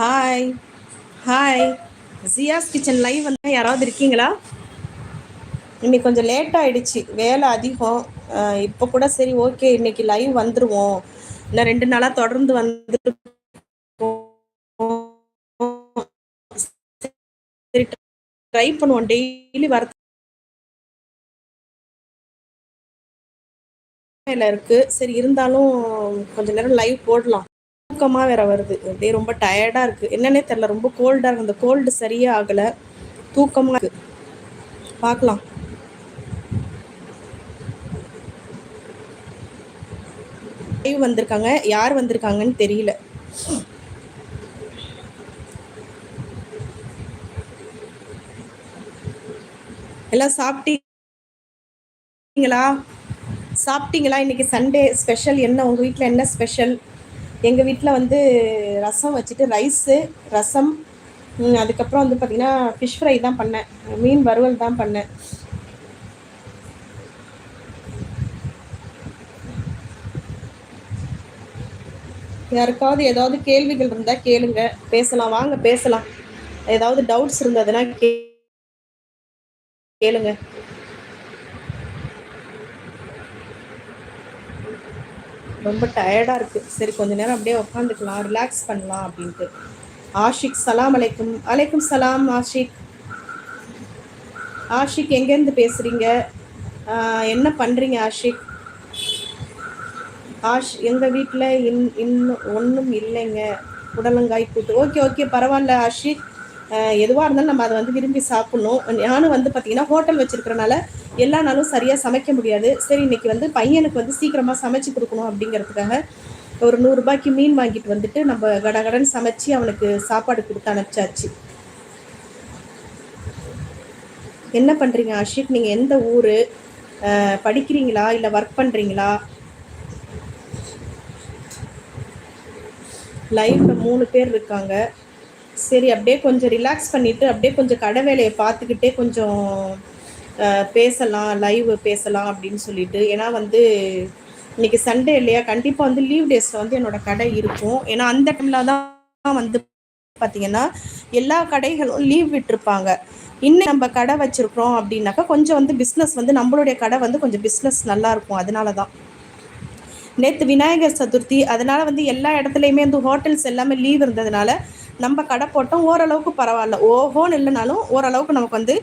Hi hi ஜியாஸ் kitchen live வந்து யாராவது இருக்கீங்களா? இன்னைக்கு கொஞ்சம் லேட் ஆயிடுச்சு. வேலை அதிகம். இப்போ கூட சரி ஓகே இன்னைக்கு லைவ் வந்துருவோம். இல்லை ரெண்டு நாளாக தொடர்ந்து வந்து சரி ட்ரை பண்ணுவோம். டெய்லி வர இருக்கு. சரி இருந்தாலும் கொஞ்ச நேரம் லைவ் போடலாம். தூக்கமாக வேற வருது. அப்படியே ரொம்ப டயர்டாக இருக்குது என்னன்னே தெரில ரொம்ப கோல்டாக இருக்குது அந்த கோல்டு சரியே ஆகலை. தூக்கமாக இருக்குது பார்க்கலாம். லைவ் வந்திருக்காங்க. யார் வந்திருக்காங்கன்னு தெரியல. எல்லாம் சாப்பிட்டீங்களா? சாப்பிட்டீங்களா? இன்னைக்கு சண்டே ஸ்பெஷல் என்ன உங்கள் வீட்டில் என்ன ஸ்பெஷல் எங்கள் வீட்டில் வந்து ரசம் வச்சுட்டு ரைஸு ரசம் அதுக்கப்புறம் வந்து பார்த்திங்கன்னா ஃபிஷ் ஃப்ரை தான் பண்ணேன். மீன் வறுவல் தான் பண்ணேன். யாருக்காவது ஏதாவது கேள்விகள் இருந்தால் கேளுங்க. பேசலாம். வாங்க பேசலாம். ஏதாவது டவுட்ஸ் இருந்ததுன்னா கேளுங்க. ரொம்ப டயர்டாக இருக்குது சரி கொஞ்ச நேரம் அப்படியே உட்காந்துக்கலாம் ரிலாக்ஸ் பண்ணலாம் அப்படின்ட்டு. ஆஷிக் சலாம் அலைக்கும். அலைக்கும் சலாம் ஆஷிக். ஆஷிக் எங்கேருந்து பேசுகிறீங்க என்ன பண்ணுறீங்க ஆஷிக்? ஆஷ் எங்கள் வீட்டில் இன் இன்னும் ஒன்றும் இல்லைங்க. புடலங்காய் கூட்டு. ஓகே ஓகே பரவாயில்ல ஆஷிக். எதுவாக இருந்தாலும் நம்ம அதை வந்து விரும்பி சாப்பிட்ணும். நானும் வந்து பார்த்திங்கன்னா ஹோட்டல் வச்சுருக்கிறனால எல்லா நாளும் சரியாக சமைக்க முடியாது. சரி இன்றைக்கி வந்து பையனுக்கு வந்து சீக்கிரமாக சமைச்சு கொடுக்கணும் அப்படிங்கிறதுக்காக ஒரு நூறுரூபாய்க்கு மீன் வாங்கிட்டு வந்துட்டு நம்ம கடகடன் சமைச்சு அவனுக்கு சாப்பாடு கொடுத்து அனுப்பிச்சாச்சு. என்ன பண்ணுறீங்க அஷிக் நீங்கள் எந்த ஊர்? படிக்கிறீங்களா? இல்லை ஒர்க் பண்ணுறீங்களா லைஃப்பில் மூணு பேர் இருக்காங்க. சரி அப்படியே கொஞ்சம் ரிலாக்ஸ் பண்ணிவிட்டு அப்படியே கொஞ்சம் கடை வேலையை பார்த்துக்கிட்டே கொஞ்சம் பேசலாம் லைவ் பேசலாம் அப்படின்னு சொல்லிட்டு. ஏன்னா வந்து இன்னைக்கு சண்டே இல்லையா? கண்டிப்பாக வந்து லீவ் டேஸில் வந்து என்னோட கடை இருக்கும். ஏன்னா அந்த டைமில் தான் வந்து பார்த்தீங்கன்னா எல்லா கடைகளும் லீவ் விட்டுருப்பாங்க. இன்னும் நம்ம கடை வச்சுருக்கிறோம் அப்படின்னாக்கா கொஞ்சம் வந்து பிஸ்னஸ் வந்து நம்மளுடைய கடை வந்து கொஞ்சம் பிஸ்னஸ் நல்லா இருக்கும். அதனால தான். நேற்று விநாயகர் சதுர்த்தி அதனால வந்து எல்லா இடத்துலையுமே வந்து ஹோட்டல்ஸ் எல்லாமே லீவ் இருந்ததுனால நம்ம கடை போட்டோம் ஓரளவுக்கு பரவாயில்ல. ஓஹோன்னு இல்லைனாலும் ஓரளவுக்கு நமக்கு வந்து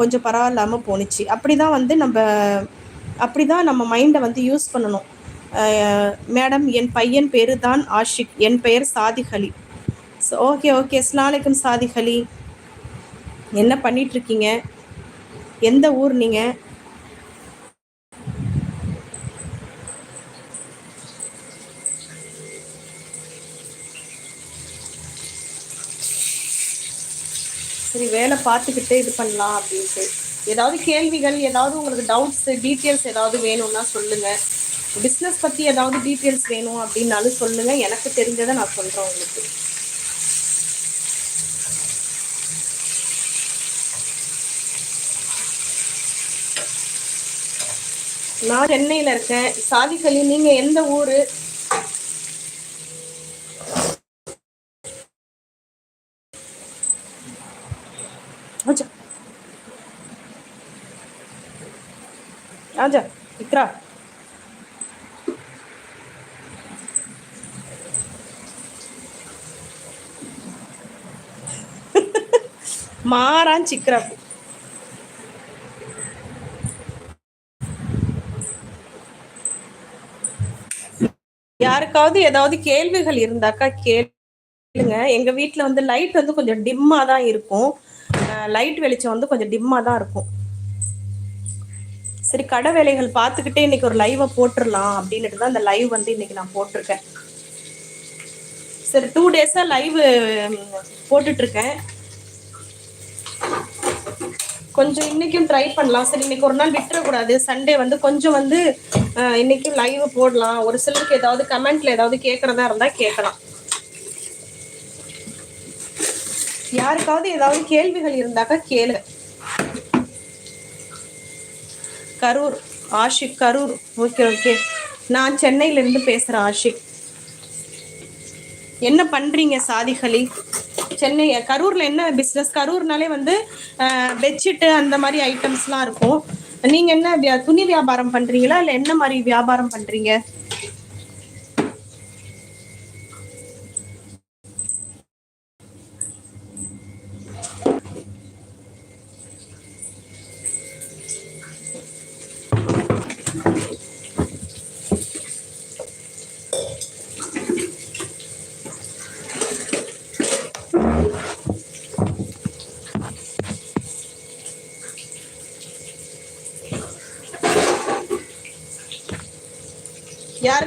கொஞ்சம் பரவாயில்லாமல் போணுச்சு. அப்படி தான் வந்து நம்ம அப்படி தான் நம்ம மைண்டை வந்து யூஸ் பண்ணணும். மேடம் என் பையன் பேர் தான் ஆஷிக். என் பெயர் சாதிஹலி ஸோ ஓகே ஓகே அஸ்லாலைக்கும் சாதிஹலி என்ன பண்ணிகிட்ருக்கீங்க எந்த ஊர் நீங்கள் சரி வேலை பார்த்துக்கிட்டே இது பண்ணலாம் அப்படின்ட்டு. ஏதாவது கேள்விகள் ஏதாவது உங்களுக்கு டவுட்ஸ் டீட்டெயில்ஸ் ஏதாவது வேணும்னா சொல்லுங்கள் பிஸ்னஸ் பற்றி ஏதாவது டீட்டெயில்ஸ் வேணும் அப்படின்னாலும் சொல்லுங்கள் எனக்கு தெரிஞ்சதை நான் சொல்கிறேன் உங்களுக்கு. நான் சென்னையில் இருக்கேன். சாதிகளி நீங்கள் எந்த ஊர்? ஆச்சா ஆஜா இக்ரா மாறான் சிக்ரா யாருக்காவது ஏதாவது கேள்விகள் இருந்தாக்கா கேளுங்க. எங்க வீட்டுல வந்து லைட் வந்து கொஞ்சம் டிம்மா தான் இருக்கும். லைட் வெளிச்சம் வந்து கொஞ்சம் டிம்மாக தான் இருக்கும். சரி கடை வேலைகள் பார்த்துக்கிட்டே இன்னைக்கு ஒரு லைவை போட்டுடலாம் அப்படின்ட்டு தான் இந்த லைவ் வந்து இன்னைக்கு நான் போட்டிருக்கேன். சரி டூ டேஸாக லைவ் போட்டுட்ருக்கேன் கொஞ்சம் இன்னைக்கும் ட்ரை பண்ணலாம். சரி இன்னைக்கு ஒரு நாள் விட்டுறக்கூடாது. சண்டே வந்து கொஞ்சம் வந்து இன்னைக்கும் லைவ் போடலாம். ஒரு சிலருக்கு ஏதாவது கமெண்ட்ல ஏதாவது கேட்கறதா இருந்தால் கேட்கலாம் யாருக்காவது ஏதாவது கேள்விகள் இருந்தாக்கா கேளு. கரூர் ஆஷிக் கரூர். Okay okay. நான் சென்னையில இருந்து பேசுறேன் ஆஷிக். என்ன பண்றீங்க சாதிகளி? சென்னை கரூர்ல என்ன பிஸ்னஸ் கரூர்னாலே வந்து பெட்ஷீட்டு அந்த மாதிரி ஐட்டம்ஸ்லாம் இருக்கும். நீங்க என்ன வியா- துணி வியாபாரம் பண்றீங்களா? இல்ல என்ன மாதிரி வியாபாரம் பண்றீங்க?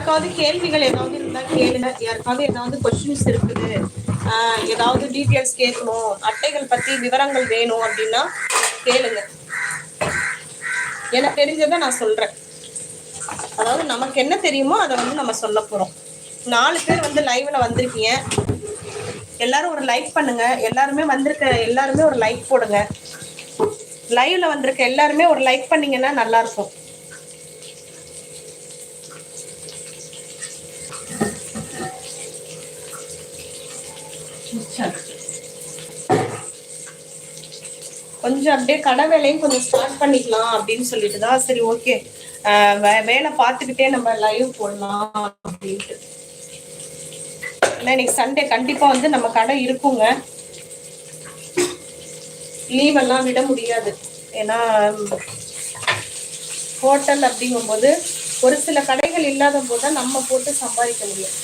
யாருக்காவது கேள்விகள் ஏதாவது இருந்தா கேளுங்க. யாருக்காவது ஏதாவது கொஸ்டின்ஸ் இருக்குது ஏதாவது டீட்டெயில்ஸ் கேட்கணும் அட்டைகள் பத்தி விவரங்கள் வேணும் அப்படின்னா கேளுங்க. எனக்கு தெரிஞ்சதை நான் சொல்றேன். அதாவது நமக்கு என்ன தெரியுமோ அதை வந்து நம்ம சொல்ல போறோம். நாலு பேர் வந்து லைவ்ல வந்திருக்கீங்க. எல்லாரும் ஒரு லைக் பண்ணுங்க. எல்லாருமே வந்திருக்க எல்லாருமே ஒரு லைக் போடுங்க. லைவ்ல வந்திருக்க எல்லாருமே ஒரு லைக் பண்ணீங்கன்னா நல்லா இருக்கும். கொஞ்சம் அப்படியே கடை வேலையும் கொஞ்சம் ஸ்டார்ட் பண்ணிக்கலாம் அப்படின்னு சொல்லிட்டு தான். சரி ஓகே வேலை பார்த்துக்கிட்டே நம்ம லைவ் போடலாம் அப்படின்ட்டு. ஏன்னா இன்னைக்கு சண்டே கண்டிப்பா வந்து நம்ம கடை இருக்குங்க. லீவ் எல்லாம் விட முடியாது. ஏன்னா ஹோட்டல் அப்படிங்கும்போது ஒரு சில கடைகள் இல்லாத போது தான் நம்ம போட்டு சம்பாதிக்க முடியும்.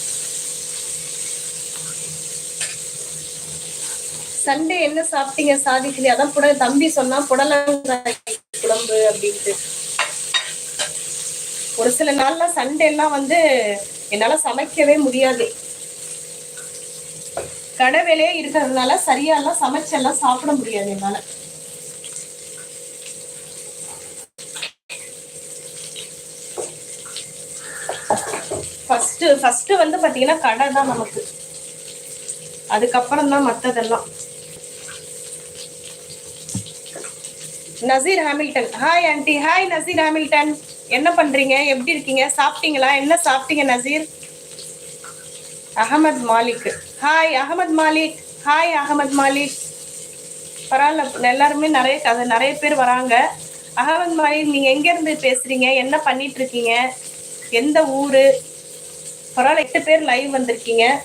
சண்டே என்ன சாப்பிட்டீங்க? சாதிக்கலையா? அதான் புட தம்பி சொன்னா புடலங்காய் குழம்பு அப்படின்ட்டு. ஒரு சில நாள்ல சண்டே எல்லாம் வந்து என்னால சமைக்கவே முடியாது. கடை வேலையே இருக்கிறதுனால சரியா எல்லாம் சமைச்செல்லாம் சாப்பிட முடியாது என்னால. ஃபர்ஸ்ட் ஃபர்ஸ்ட் வந்து பாத்தீங்கன்னா கடை தான் நமக்கு. அதுக்கப்புறம் தான் மத்ததெல்லாம். Nazir Hamilton. Hi aunty hi Nazir Hamilton. என்ன பண்றீங்க? எப்படி இருக்கீங்க? சாப்பிட்டீங்களா? என்ன சாப்பிட்டீங்க நசீர்? அகமது மாலிக். ஹாய் அகமது மாலிக். ஹாய் அகமது மாலிக். பரவாயில்ல எல்லாருமே நிறைய அது நிறைய பேர் வராங்க. அகமது மாலிக் நீங்க எங்க இருந்து பேசுறீங்க? என்ன பண்ணிட்டு இருக்கீங்க? எந்த ஊரு? பரவாயில்ல எட்டு பேர் லைவ் வந்திருக்கீங்க.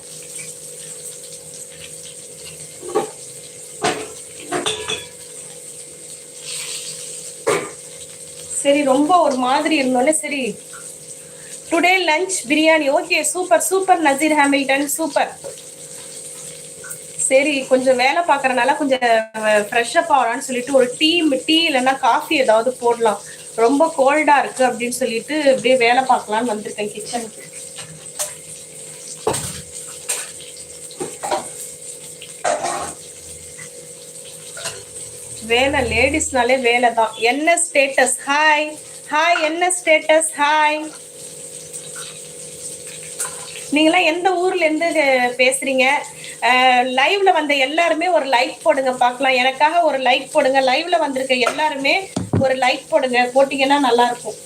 சரி ரொம்ப ஒரு மாதிரி இருந்தோன்னே சரி. Today lunch biryani okay super super Nazir Hamilton super சரி கொஞ்சம் வேலை பார்க்கறனால கொஞ்சம் ஃப்ரெஷ் அப் ஆகலாம்னு சொல்லிட்டு ஒரு டீ டீ இல்லைன்னா காஃபி ஏதாவது போடலாம். ரொம்ப கோல்டா இருக்கு அப்படின்னு சொல்லிட்டு அப்படியே வேலை பார்க்கலாம்னு வந்திருக்கேன் கிச்சனுக்கு வேலை லேடிஸ்னாலே வேலை தான். என்ன ஸ்டேட்டஸ் ஹாய் ஹாய் என்ன ஸ்டேட்டஸ் ஹாய் நீங்களாம் எந்த ஊர்ல இருந்து பேசுறீங்க? லைவ்ல வந்த எல்லாருமே ஒரு லைக் போடுங்க பார்க்கலாம். எனக்காக ஒரு லைக் போடுங்க. லைவ்ல வந்திருக்க எல்லாருமே ஒரு லைக் போடுங்க. போட்டீங்கன்னா நல்லா இருக்கும்.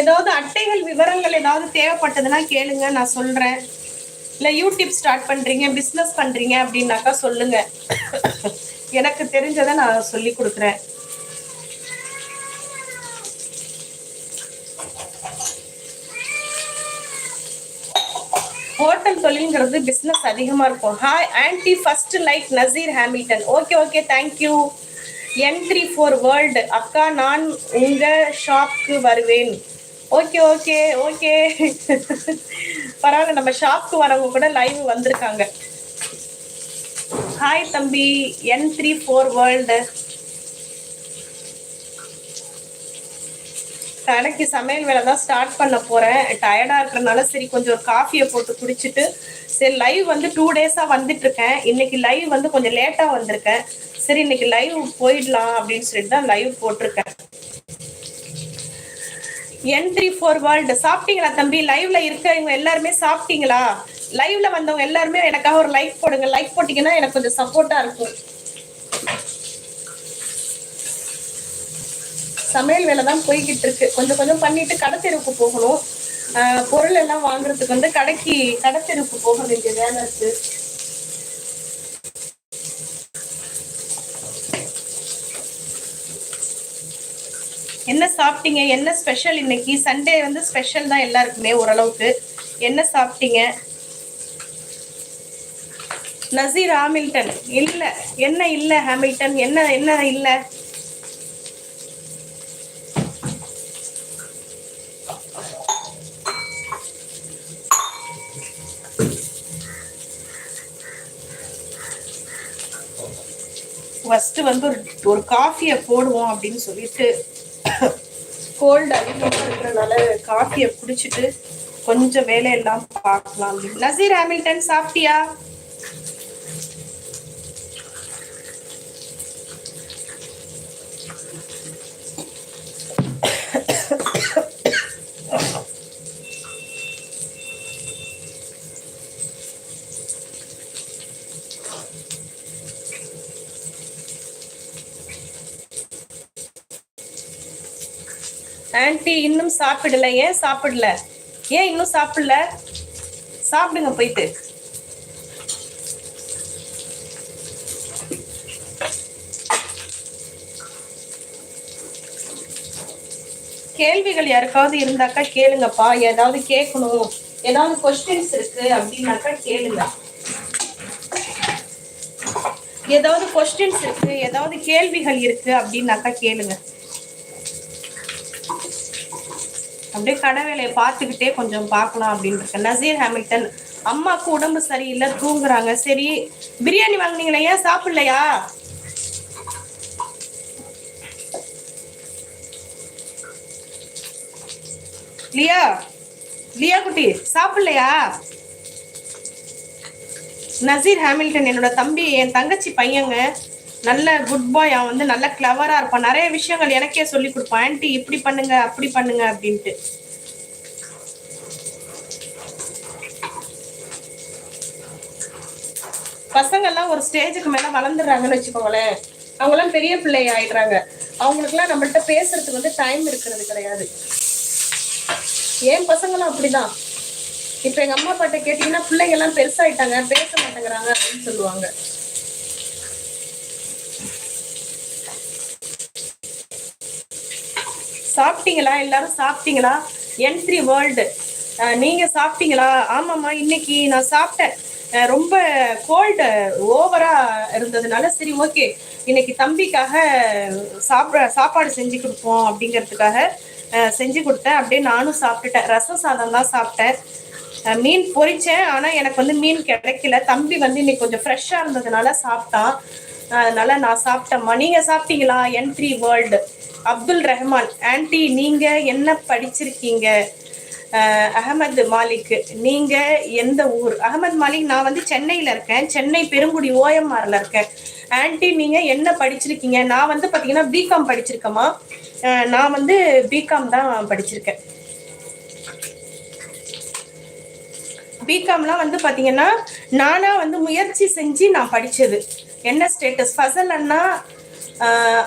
ஏதாவது அட்டைகள் விவரங்கள் ஏதாவது தேவைப்பட்டதுன்னா கேளுங்க நான் சொல்றேன். இல்ல யூடியூப் ஸ்டார்ட் பண்றீங்க பிசினஸ் பண்றீங்க அப்படின்னாக்கா சொல்லுங்க. எனக்கு தெரிஞ்சதை நான் சொல்லி கொடுக்குறேன். ஹோட்டல் தொழில்ங்கிறது பிஸ்னஸ் அதிகமாக இருக்கும். Hi aunty first like Nazir Hamilton okay okay thank you N three four world அக்கா நான் உங்கள் ஷாப்க்கு வருவேன். ஓகே ஓகே ஓகே பரவாயில்ல நம்ம ஷாப்க்கு வரவங்க கூட லைவ் வந்திருக்காங்க. ஹாய் தம்பி. என் த்ரீ ஃபோர் வேர்ல்டு கடைக்கு சமையல் வேலை தான் ஸ்டார்ட் பண்ண போகிறேன் டயர்டாக இருக்கிறனால சரி கொஞ்சம் ஒரு காஃபியை போட்டு குடிச்சிட்டு சரி லைவ் வந்து டூ டேஸாக வந்துட்டு இருக்கேன். இன்னைக்கு லைவ் வந்து கொஞ்சம் லேட்டாக வந்திருக்கேன். சரி இன்னைக்கு லைவ் போயிடலாம் அப்படின்னு சொல்லிட்டு தான் லைவ் போட்டிருக்கேன். என் த்ரீ ஃபோர் வேர்ல்டு சாப்பிட்டீங்களா தம்பி? லைவ்ல இருக்கவங்க எல்லாருமே சாப்பிட்டீங்களா? லைவ்ல வந்தவங்க எல்லாருமே எனக்காக ஒரு லைக் போடுங்க. லைக் போட்டீங்கன்னா எனக்கு கொஞ்சம் சப்போர்ட்டா இருக்கும். சமையல் வேலை தான் போய்கிட்டு இருக்கு. கொஞ்சம் கொஞ்சம் பண்ணிட்டு கடத்தெருவுக்கு போகணும். பொருள் எல்லாம் வாங்குறதுக்கு வந்து கடைக்கு கடத்தெருவுக்கு போக வேண்டிய வேலை இருக்கு. என்ன சாப்பிட்டீங்க? என்ன ஸ்பெஷல் இன்னைக்கு? சண்டே வந்து ஸ்பெஷல் தான் எல்லாருக்குமே ஓரளவுக்கு. என்ன சாப்பிட்டீங்க? நசீர் ஹாமில்டன். இல்ல. என்ன இல்ல ஹாமில்டன்? என்ன என்ன இல்ல? ஃபர்ஸ்ட் வந்து ஒரு ஒரு காஃபியை போடுவோம் அப்படின்னு சொல்லிட்டு கோல்டு அதிகமாக இருக்கிறதுனால காஃபியை குடிச்சிட்டு கொஞ்சம் வேலையெல்லாம் பார்க்கலாம். நசீர் ஹாமில்டன் சாப்பிட்டியா? இன்னும் சாப்பிடல. ஏன் சாப்பிடல? ஏன் இன்னும் சாப்பிடல? சாப்பிடுங்க போயிட்டு. கேள்விகள் யாருக்காவது இருந்தாக்கா கேளுங்கப்பா. ஏதாவது கேட்கணும். ஏதாவது கொஸ்டின்ஸ் இருக்கு அப்படின்னாக்கா கேளுங்க. ஏதாவது கொஸ்டின்ஸ் இருக்கு ஏதாவது கேள்விகள் இருக்கு அப்படின்னாக்கா கேளுங்க. அப்படியே கடை வேலையை பார்த்துக்கிட்டே கொஞ்சம் பார்க்கலாம் அப்படின்னு இருக்கேன் நசீர் ஹாமில்டன் அம்மாவுக்கு உடம்பு சரியில்லை தூங்குறாங்க. சரி பிரியாணி வாங்குனீங்களா ஏன் சாப்பிடலையா? லியா லியா குட்டி சாப்பிடலையா? நசீர் ஹாமில்டன் என்னோட தம்பி என் தங்கச்சி பையங்க நல்ல குட் பாய் அவன் வந்து நல்ல கிளவரா இருப்பான். நிறைய விஷயங்கள் எனக்கே சொல்லி கொடுப்பான். ஆன்ட்டி இப்படி பண்ணுங்க அப்படி பண்ணுங்க அப்படின்ட்டு. பசங்கள்லாம் ஒரு ஸ்டேஜுக்கு மேல வளர்ந்துடுறாங்கன்னு வச்சுக்கோங்களேன். அவங்கெல்லாம் பெரிய பிள்ளை ஆயிடுறாங்க. அவங்களுக்குலாம் நம்மள்ட்ட பேசுறதுக்கு வந்து டைம் இருக்கிறது கிடையாது. ஏன் பசங்களும் அப்படிதான். இப்ப எங்க அம்மா அப்பாட்ட கேட்டீங்கன்னா பிள்ளைங்க எல்லாம் பெருசாயிட்டாங்க பேச மாட்டேங்கிறாங்க அப்படின்னு சொல்லுவாங்க. சாப்பிட்டீங்களா? எல்லாரும் சாப்பிட்டீங்களா? என் த்ரீ வேர்ல்டு நீங்க சாப்பிட்டீங்களா? ஆமாம்மா இன்னைக்கு நான் சாப்பிட்டேன். ரொம்ப கோல்டு ஓவரா இருந்ததுனால சரி ஓகே இன்னைக்கு தம்பிக்காக சாப்பிட சாப்பாடு செஞ்சு கொடுப்போம் அப்படிங்கிறதுக்காக செஞ்சு கொடுத்தேன். அப்படியே நானும் சாப்பிட்டுட்டேன். ரசம் சாதம் தான் சாப்பிட்டேன். மீன் பொறிச்சேன் ஆனால் எனக்கு வந்து மீன் கிடைக்கல. தம்பி வந்து இன்னைக்கு கொஞ்சம் ஃப்ரெஷ்ஷாக இருந்ததுனால சாப்பிட்டான். அதனால நான் சாப்பிட்டேம்மா. நீங்க சாப்பிட்டீங்களா? என் three world Abdul Rahman aunty நீங்க என்ன படிச்சிருக்கீங்க? அகமது மாலிக் நீங்க எந்த ஊர்? அகமது மாலிக் நான் வந்து சென்னையில இருக்கேன். சென்னை பெருங்குடி ஓஎம்ஆர்ல இருக்கேன். ஆன்டி நீங்க என்ன படிச்சிருக்கீங்க? நான் வந்து பாத்தீங்கன்னா பிகாம் படிச்சிருக்கேம்மா. நான் வந்து பிகாம் தான் படிச்சிருக்கேன். பிகாம்லாம் வந்து பார்த்தீங்கன்னா நானாக வந்து முயற்சி செஞ்சு நான் படித்தது என்ன ஸ்டேட்டஸ் ஃபசல் அண்ணா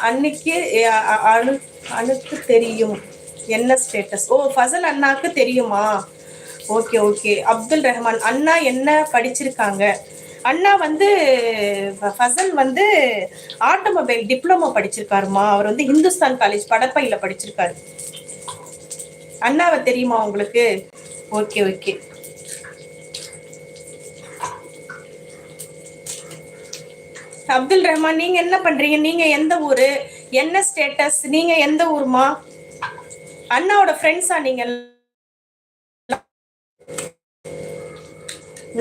அன்னைக்கு அணு அணுக்கு தெரியும். என்ன ஸ்டேட்டஸ் ஓ ஃபசல் அண்ணாக்கு தெரியுமா? Okay okay. அப்துல் ரஹ்மான் அண்ணா என்ன படிச்சிருக்காங்க? அண்ணா வந்து ஃப- ஃபசல் வந்து ஆட்டோமொபைல் டிப்ளமோ படிச்சிருக்காருமா? அவர் வந்து இந்துஸ்தான் காலேஜ் படப்பையில் படிச்சிருக்காரு. அண்ணாவை தெரியுமா உங்களுக்கு? Okay okay. அப்துல் ரஹ்மான் நீங்க என்ன பண்றீங்க? நீங்க எந்த ஊரு? என்ன ஸ்டேட்டஸ் நீங்க எந்த ஊருமா? அண்ணாவோட ஃப்ரெண்ட்ஸா நீங்க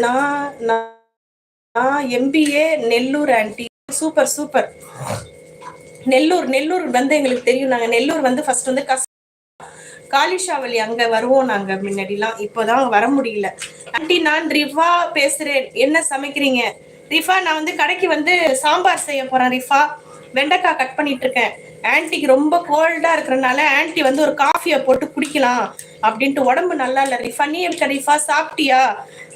நான் நான் MBA Nellore aunty super super. Nellore Nellore வந்து எங்களுக்கு தெரியும். நாங்க நெல்லூர் வந்து ஃபர்ஸ்ட் வந்து கஸ் காலிஷாவளி அங்க வருவோம் நாங்க முன்னாடிலாம். இப்போதான் வர முடியல. ஆண்டி நான் ரிவா பேசுறேன். என்ன சமைக்கிறீங்க? ரிஃபா நான் வந்து கடைக்கு வந்து சாம்பார் செய்ய போறேன் ரிஃபா. வெண்டைக்காய் கட் பண்ணிட்டு இருக்கேன். ஆன்ட்டிக்கு ரொம்ப கோல்டா இருக்கிறனால ஆன்ட்டி வந்து ஒரு காஃபியை போட்டு குடிக்கலாம் அப்படின்ட்டு உடம்பு நல்லா இல்லை ரிஃபா. நீ இருக்க ரிஃபா சாப்பிட்டியா?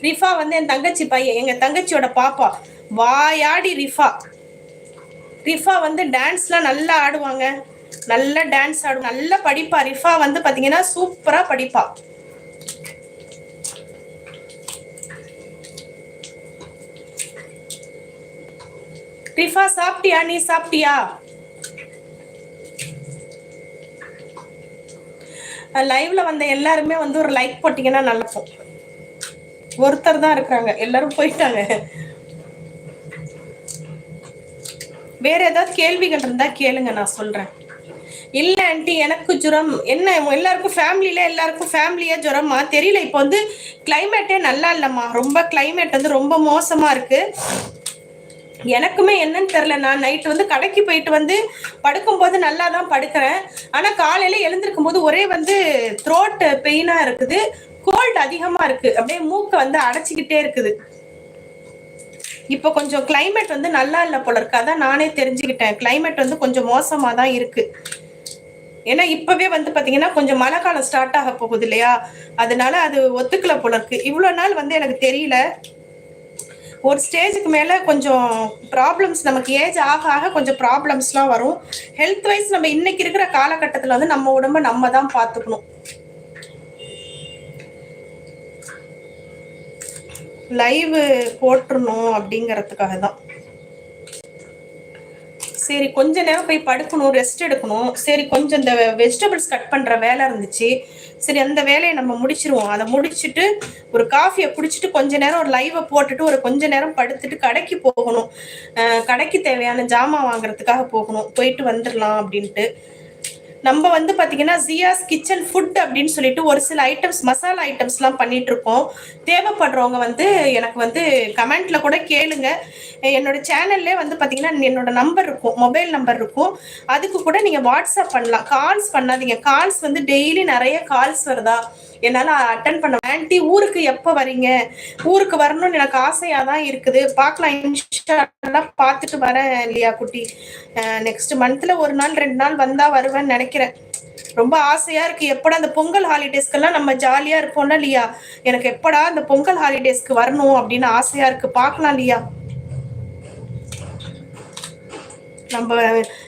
ரிஃபா வந்து என் தங்கச்சி பையன் எங்க தங்கச்சியோட பாப்பா. வாயாடி ரிஃபா. ரிஃபா வந்து டான்ஸ்லாம் நல்லா ஆடுவாங்க. நல்லா டான்ஸ் ஆடும். நல்லா படிப்பா. ரிஃபா வந்து பாத்தீங்கன்னா சூப்பரா படிப்பா. ரிஃபா சாப்பிட்டியா? நீ சாப்பிட்டியா? லைவ்ல வந்த எல்லாருமே வந்து ஒரு லைக் போட்டீங்கன்னா நல்லா இருக்கும். ஒருத்தர் தான் இருக்கிறாங்க. எல்லாரும் போயிட்டாங்க. வேற ஏதாவது கேள்விகள் இருந்தா கேளுங்க நான் சொல்றேன். இல்ல ஆண்டி எனக்கு ஜுரம். என்ன எல்லாருக்கும் ஃபேமிலியில எல்லாருக்கும் ஃபேமிலியா ஜுரமா? தெரியல இப்போ வந்து கிளைமேட்டே நல்லா இல்லம்மா. ரொம்ப கிளைமேட் வந்து ரொம்ப மோசமா இருக்கு. எனக்குமே என்னன்னு தெரில நான் நைட்டு வந்து கடைக்கு போயிட்டு வந்து படுக்கும்போது நல்லா தான் படுக்கிறேன். ஆனால் காலையில் எழுந்திருக்கும் போது ஒரே வந்து த்ரோட் பெயினாக இருக்குது. கோல்டு அதிகமாக இருக்குது அப்படியே மூக்கை வந்து அடைச்சிக்கிட்டே இருக்குது. இப்போ கொஞ்சம் கிளைமேட் வந்து நல்லா இல்லை போல இருக்கு. அதான் நானே தெரிஞ்சுக்கிட்டேன். கிளைமேட் வந்து கொஞ்சம் மோசமாக தான் இருக்கு. ஏன்னா இப்பவே வந்து பாத்தீங்கன்னா கொஞ்சம் மழை காலம் ஸ்டார்ட் ஆக போகுது இல்லையா? அதனால அது ஒத்துக்கல போல இருக்கு. இவ்வளவு நாள் வந்து எனக்கு தெரியல. ஒரு ஸ்டேஜுக்கு மேலே கொஞ்சம் ப்ராப்ளம்ஸ் நமக்கு ஏஜ் ஆக ஆக கொஞ்சம் ப்ராப்ளம்ஸ்லாம் வரும். ஹெல்த் வைஸ் நம்ம இன்னைக்கு இருக்கிற காலகட்டத்தில் வந்து நம்ம உடம்ப நம்ம தான் பார்த்துக்கணும். லைவ் போட்டுருணும் அப்படிங்கிறதுக்காக தான். சரி கொஞ்ச நேரம் போய் படுக்கணும் ரெஸ்ட் எடுக்கணும். சரி கொஞ்சம் இந்த வெஜிடபிள்ஸ் கட் பண்ற வேலை இருந்துச்சு. சரி அந்த வேலையை நம்ம முடிச்சிருவோம். அதை முடிச்சுட்டு ஒரு காஃபியை குடிச்சிட்டு கொஞ்ச நேரம் ஒரு லைவை போட்டுட்டு ஒரு கொஞ்ச நேரம் படுத்துட்டு கடைக்கு போகணும். கடைக்கு தேவையான ஜாமான் வாங்குறதுக்காக போகணும். போயிட்டு வந்துடலாம் அப்படின்ட்டு. நம்ம வந்து பார்த்தீங்கன்னா ஜியாஸ் கிச்சன் ஃபுட் அப்படின்னு சொல்லிட்டு ஒரு சில ஐட்டம்ஸ் மசாலா ஐட்டம்ஸ்லாம் பண்ணிட்டு இருக்கோம் தேவைப்படுறவங்க வந்து எனக்கு வந்து கமெண்ட்ல கூட கேளுங்க. என்னோட சேனல்லே வந்து பார்த்தீங்கன்னா என்னோட நம்பர் இருக்கும் மொபைல் நம்பர் இருக்கும். அதுக்கு கூட நீங்க வாட்ஸ்அப் பண்ணலாம். கால்ஸ் பண்ணாதீங்க. கால்ஸ் வந்து டெய்லி நிறைய கால்ஸ் வருதா? என்னால் அட்டன் பண்ண ஆன்டி ஊருக்கு எப்போ வரீங்க? ஊருக்கு வரணும்னு எனக்கு ஆசையாக தான் இருக்குது. பார்க்கலாம். இன்ஷால்லாம் பார்த்துட்டு வரேன் இல்லையா குட்டி. நெக்ஸ்ட் மந்த்தில் ஒரு நாள் ரெண்டு நாள் வந்தால் வருவேன்னு நினைக்கிறேன். ரொம்ப ஆசையா இருக்கு. எப்படா அந்த பொங்கல் ஹாலிடேஸ்க்கெல்லாம் நம்ம ஜாலியா இருப்போம்ல இல்லையா எனக்கு எப்படா அந்த பொங்கல் ஹாலிடேஸ்க்கு வரணும் அப்படின்னு ஆசையா இருக்கு. பார்க்கலாம் இல்லையா நம்ம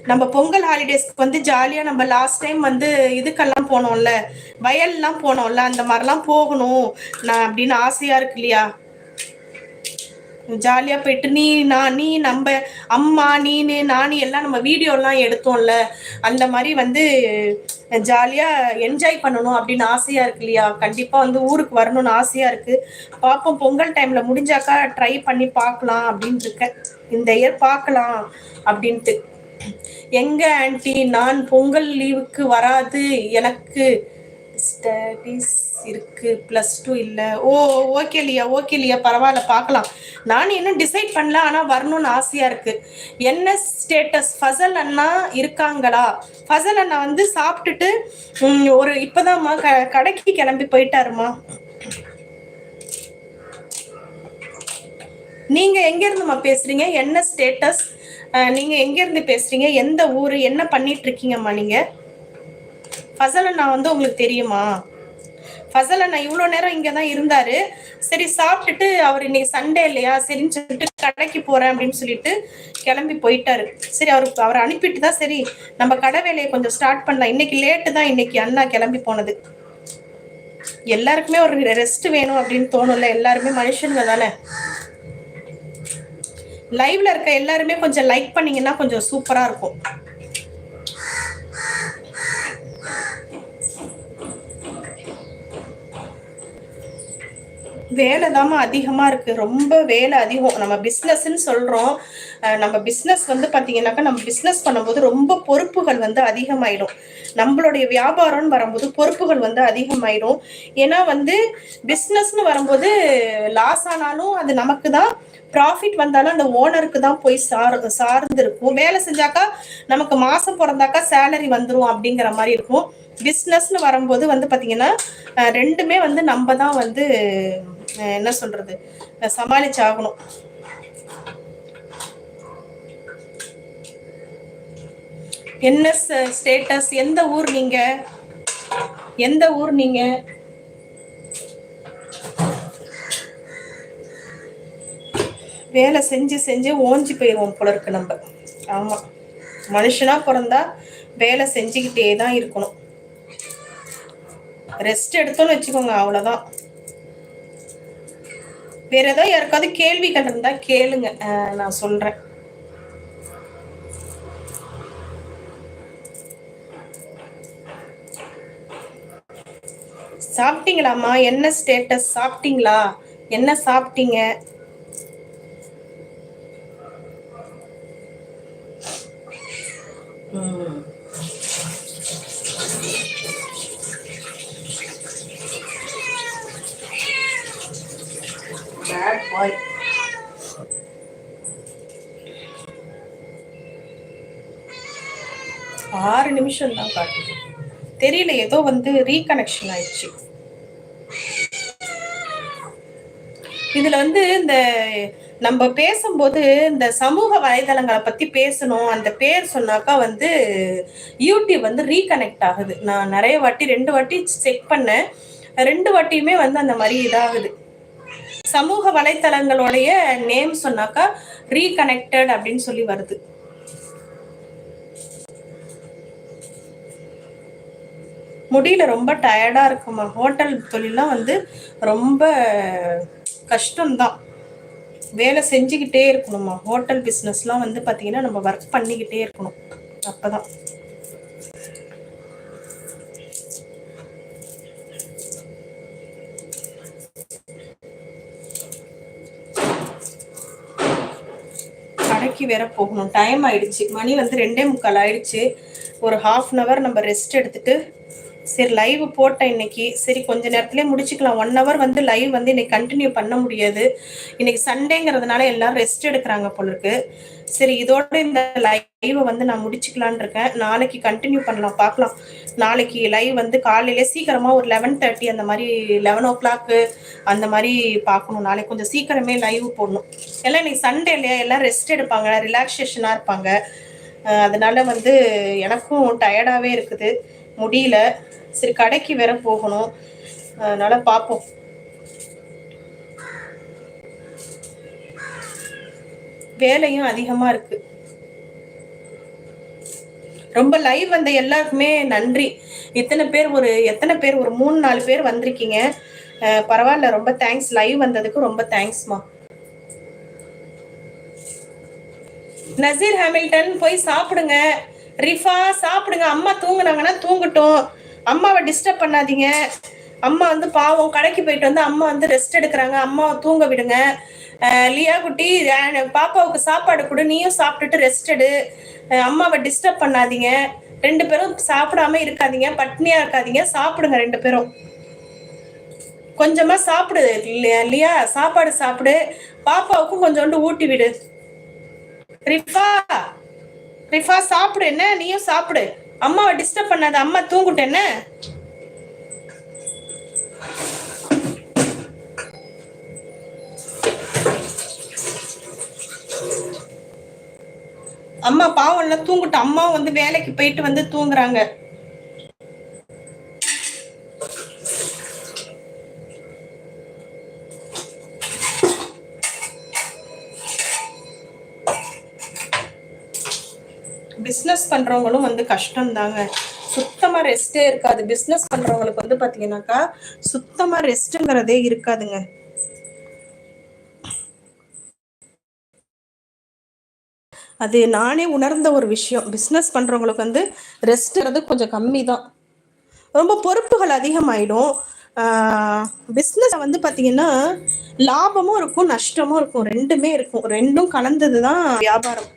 நம்ம பொங்கல் ஹாலிடேஸ்க்கு வந்து ஜாலியாக நம்ம லாஸ்ட் டைம் வந்து இதுக்கெல்லாம் போனோம்ல வயல்லாம் போனோம்ல அந்த மாதிரிலாம் போகணும். நான் அப்படின்னு ஆசையாக இருக்கு இல்லையா? ஜாலியாக போயிட்டு நீ நான் நீ நம்ம அம்மா நீனு நானு எல்லாம் நம்ம வீடியோலாம் எடுத்தோம்ல அந்த மாதிரி வந்து ஜாலியாக என்ஜாய் பண்ணணும் அப்படின்னு ஆசையாக இருக்கு இல்லையா? கண்டிப்பாக வந்து ஊருக்கு வரணும்னு ஆசையாக இருக்குது பார்ப்போம் பொங்கல் டைமில் முடிஞ்சாக்கா ட்ரை பண்ணி பார்க்கலாம் அப்படின்னு இருக்கேன். இந்த இயர் பார்க்கலாம் அப்படின்ட்டு. எங்க ஆன்டி நான் பொங்கல் லீவுக்கு வராது. எனக்கு ஸ்டடிஸ் இருக்கு ப்ளஸ் டூ இல்லை. ஓ ஓகே இல்லையா ஓகே இல்லையா பரவாயில்ல பார்க்கலாம். நான் இன்னும் டிசைட் பண்ணல ஆனால் வரணும்னு ஆசையாக இருக்கு. என்ன ஸ்டேட்டஸ் ஃபசல் அண்ணா இருக்காங்களா? ஃபசல் அண்ணா வந்து சாப்பிட்டுட்டு ஒரு இப்போதாம்மா க கடைக்கு கிளம்பி போயிட்டாருமா நீங்க எங்க இருந்துமா பேசுறீங்க? என்ன ஸ்டேட்டஸ் நீங்க எங்க இருந்து பேசுறீங்க? எந்த ஊரு? என்ன பண்ணிட்டு இருக்கீங்கம்மா நீங்க? ஃபசல் அண்ணா வந்து உங்களுக்கு தெரியுமா? ஃபசல் அண்ணா இவ்வளோ நேரம் இங்கே தான் இருந்தார். சரி சாப்பிட்டுட்டு அவர் இன்னைக்கு சண்டே இல்லையா? சரின்னு சொல்லிட்டு கடைக்கு போகிறேன் அப்படின்னு சொல்லிட்டு கிளம்பி போயிட்டாரு. சரி அவருக்கு அவர் அனுப்பிட்டு தான் சரி நம்ம கடை வேலையை கொஞ்சம் ஸ்டார்ட் பண்ணலாம். இன்னைக்கு லேட்டு தான் இன்னைக்கு அண்ணா கிளம்பி போனது. எல்லாருக்குமே ஒரு ரெஸ்ட் வேணும் அப்படின்னு தோணும்ல எல்லாருமே மனுஷனுங்க தானே. லைவ்ல இருக்க எல்லாருமே கொஞ்சம் லைக் பண்ணீங்கன்னா கொஞ்சம் சூப்பரா இருக்கும். வேலை தாம அதிகமாக இருக்குது ரொம்ப வேலை அதிகம். நம்ம பிஸ்னஸ்ன்னு சொல்கிறோம் நம்ம பிஸ்னஸ் வந்து பார்த்தீங்கன்னாக்கா நம்ம பிஸ்னஸ் பண்ணும்போது ரொம்ப பொறுப்புகள் வந்து அதிகமாயிடும். நம்மளுடைய வியாபாரம்னு வரும்போது பொறுப்புகள் வந்து அதிகமாயிடும். ஏன்னா வந்து பிஸ்னஸ்னு வரும்போது லாஸ் ஆனாலும் அது நமக்கு தான் ப்ராஃபிட் வந்தாலும் அந்த ஓனருக்கு தான் போய் சார் சார்ந்து இருக்கும் வேலை செஞ்சாக்கா நமக்கு மாசம் பிறந்தாக்கா சேலரி வந்துடும் அப்படிங்கிற மாதிரி இருக்கும். பிஸ்னஸ்னு வரும்போது வந்து பார்த்தீங்கன்னா ரெண்டுமே வந்து நம்ம தான் வந்து என்ன சொல்றது சமாளிச்சாகணும். என்ன ஸ்டேட்டஸ் எந்த ஊர் நீங்க? எந்த ஊர் நீங்க? வேலை செஞ்சு செஞ்சு ஓஞ்சி போயிடுவோம் போல இருக்கு நம்ம. ஆமா. மனுஷனா பிறந்தா வேலை செஞ்சுக்கிட்டே தான் இருக்கணும். ரெஸ்ட் எடுத்தோம்னு வச்சுக்கோங்க அவ்வளோதான் வேற ஏதோ யாருக்காவது கேள்விகள் இருந்தால் கேளுங்க. நான் சொல்கிறேன் சாப்பிட்டீங்களாம்மா? என்ன ஸ்டேட்டஸ் சாப்பிட்டீங்களா? என்ன சாப்பிட்டீங்க? தெரியல ஏதோ வந்து ரீகனெக்ஷன் ஆயிடுச்சு. இதுல வந்து இந்த நம்ம பேசும்போது இந்த சமூக வலைதளங்களை பத்தி பேசணும். அந்த பேர் சொன்னாக்கா வந்து யூடியூப் வந்து ரீகனெக்ட் ஆகுது. நான் நிறைய வாட்டி ரெண்டு வாட்டி செக் பண்ணேன். ரெண்டு வாட்டியுமே வந்து அந்த மாதிரி இதாகுது. சமூக வலைத்தளங்களுடைய நேம் சொன்னாக்கா ரீகனெக்டட் அப்படின்னு சொல்லி வருது. முடியல ரொம்ப டயர்டா இருக்குமா ஹோட்டல் தொழிலாம் வந்து ரொம்ப கஷ்டம்தான். வேலை செஞ்சுக்கிட்டே இருக்கணுமா ஹோட்டல் பிஸ்னஸ்லாம் வந்து பார்த்தீங்கன்னா நம்ம ஒர்க் பண்ணிக்கிட்டே இருக்கணும். அப்போதான். கடைக்கு வேற போகணும். டைம் ஆயிடுச்சு. மணி வந்து ரெண்டே முக்கால் ஆயிடுச்சு. ஒரு ஹாஃப் அன் அவர் நம்ம ரெஸ்ட் எடுத்துட்டு சரி லைவ் போட்டேன் இன்னைக்கு. சரி கொஞ்ச நேரத்துலேயே முடிச்சுக்கலாம். ஒன் ஹவர் வந்து லைவ் வந்து இன்னைக்கு கண்டினியூ பண்ண முடியாது. இன்னைக்கு சண்டேங்கிறதுனால எல்லாரும் ரெஸ்ட் எடுக்கிறாங்க போல இருக்கு. சரி இதோட இந்த லைவை வந்து நான் முடிச்சுக்கலான் இருக்கேன். நாளைக்கு கண்டினியூ பண்ணலாம் பார்க்கலாம். நாளைக்கு லைவ் வந்து காலையில சீக்கிரமா ஒரு லெவன் தேர்ட்டி அந்த மாதிரி லெவன் ஓ கிளாக்கு அந்த மாதிரி பார்க்கணும். நாளைக்கு கொஞ்சம் சீக்கிரமே லைவ் போடணும். எல்லாம் இன்னைக்கு சண்டே இல்லையா எல்லாம் ரெஸ்ட் எடுப்பாங்க ரிலாக்ஸேஷனாக இருப்பாங்க. அதனால வந்து எனக்கும் டயர்டாகவே இருக்குது. முடியல. சரி கடைக்கு வேற போகணும். அதனால பார்ப்போம் வேலையும் அதிகமா இருக்கு. ரொம்ப லைவ் வந்த எல்லாருக்குமே நன்றி. இத்தனை பேர் ஒரு எத்தனை பேர்? ஒரு மூணு நாலு பேர் வந்திருக்கீங்க. பரவாயில்ல. ரொம்ப தேங்க்ஸ் லைவ் வந்ததுக்கு ரொம்ப தேங்க்ஸ்மா நசீர் ஹாமில்டன் போய் சாப்பிடுங்க. ரிஃபா சாப்பிடுங்க. அம்மா தூங்குனாங்கன்னா தூங்கட்டும். அம்மாவை டிஸ்டர்ப் பண்ணாதீங்க. அம்மா வந்து பாவம் கடைக்கு போயிட்டு வந்து அம்மா வந்து ரெஸ்ட் எடுக்கிறாங்க. அம்மாவை தூங்க விடுங்க. லியா குட்டி பாப்பாவுக்கு சாப்பாடு கொடு. நீயும் சாப்பிட்டுட்டு ரெஸ்ட் எடு. அம்மாவை டிஸ்டர்ப் பண்ணாதீங்க. ரெண்டு பேரும் சாப்பிடாம இருக்காதீங்க. பட்னியா இருக்காதீங்க. சாப்பிடுங்க ரெண்டு பேரும். கொஞ்சமா சாப்பிடு இல்லையா சாப்பாடு சாப்பிடு. பாப்பாவுக்கும் கொஞ்சோண்டு ஊட்டி விடு. ரிஃபா! ரிஃபா சாப்பிடு என்ன? நீயும் சாப்பிடு. அம்மாவை டிஸ்டர்ப் பண்ணாத. அம்மா தூங்கிட்டு என்ன? அம்மா பாவம் எல்லாம் அம்மா வந்து வேலைக்கு போயிட்டு வந்து தூங்குறாங்க பிஸ்னஸ் பண்ணுறவங்களும் வந்து கஷ்டம் தாங்க சுத்தமாக ரெஸ்ட்டே இருக்காது. பிஸ்னஸ் பண்ணுறவங்களுக்கு வந்து பார்த்தீங்கன்னாக்கா சுத்தமாக ரெஸ்ட்டுங்கிறதே இருக்காதுங்க. அது நானே உணர்ந்த ஒரு விஷயம். பிஸ்னஸ் பண்ணுறவங்களுக்கு வந்து ரெஸ்ட்டுறது கொஞ்சம் கம்மி தான் ரொம்ப பொறுப்புகள் அதிகமாயிடும். பிஸ்னஸ் வந்து பார்த்தீங்கன்னா லாபமும் இருக்கும் நஷ்டமும் இருக்கும். ரெண்டுமே இருக்கும். ரெண்டும் கலந்தது தான் வியாபாரம்.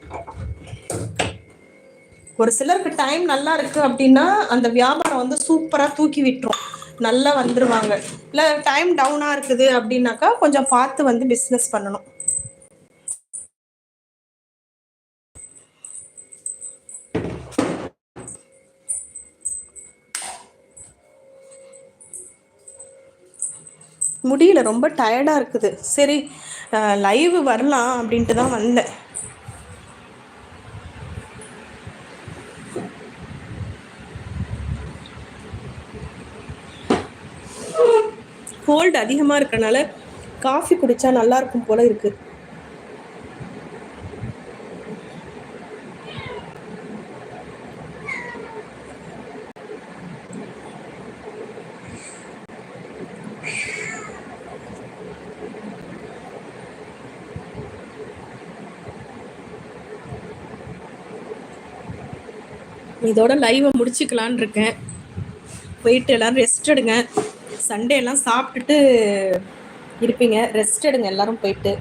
ஒரு சிலருக்கு டைம் நல்லா இருக்கு அப்படின்னா அந்த வியாபாரம் வந்து சூப்பரா தூக்கி விட்டுரும். நல்லா வந்துருவாங்க. இல்ல டைம் டவுனா இருக்குது அப்படின்னாக்கா கொஞ்சம் பார்த்து வந்து பிசினஸ் பண்ணணும். முடியல ரொம்ப டயர்டாக இருக்குது. சரி லைவ் வரலாம் அப்படின்ட்டு தான் வந்தேன். கோல்டு அதிகமாக இருக்கனால காஃபி குடித்தா நல்லாயிருக்கும் போல் இருக்குது இதோட லைவை முடிச்சுக்கலான் இருக்கேன். போயிட்டு எல்லோரும் ரெஸ்ட் எடுங்க. சண்டே எல்லாம் சாப்பிட்டுட்டு இருப்பீங்க. ரெஸ்ட் எடுங்க எல்லாரும் போயிட்டு.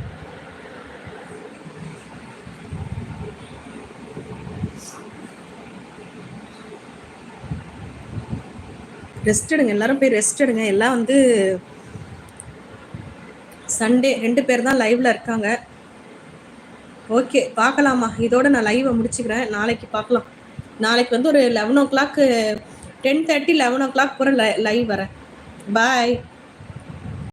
ரெஸ்ட் எடுங்க எல்லாரும் போய் ரெஸ்ட் எடுங்க. எல்லாம் வந்து சண்டே ரெண்டு பேர் தான் லைவ்ல இருக்காங்க. ஓகே பார்க்கலாமா? இதோட நான் லைவை முடிச்சுக்கிறேன். நாளைக்கு பார்க்கலாம். நாளைக்கு வந்து ஒரு eleven o'clock ten thirty eleven o'clock போகிற லைவ் வரேன். பாய்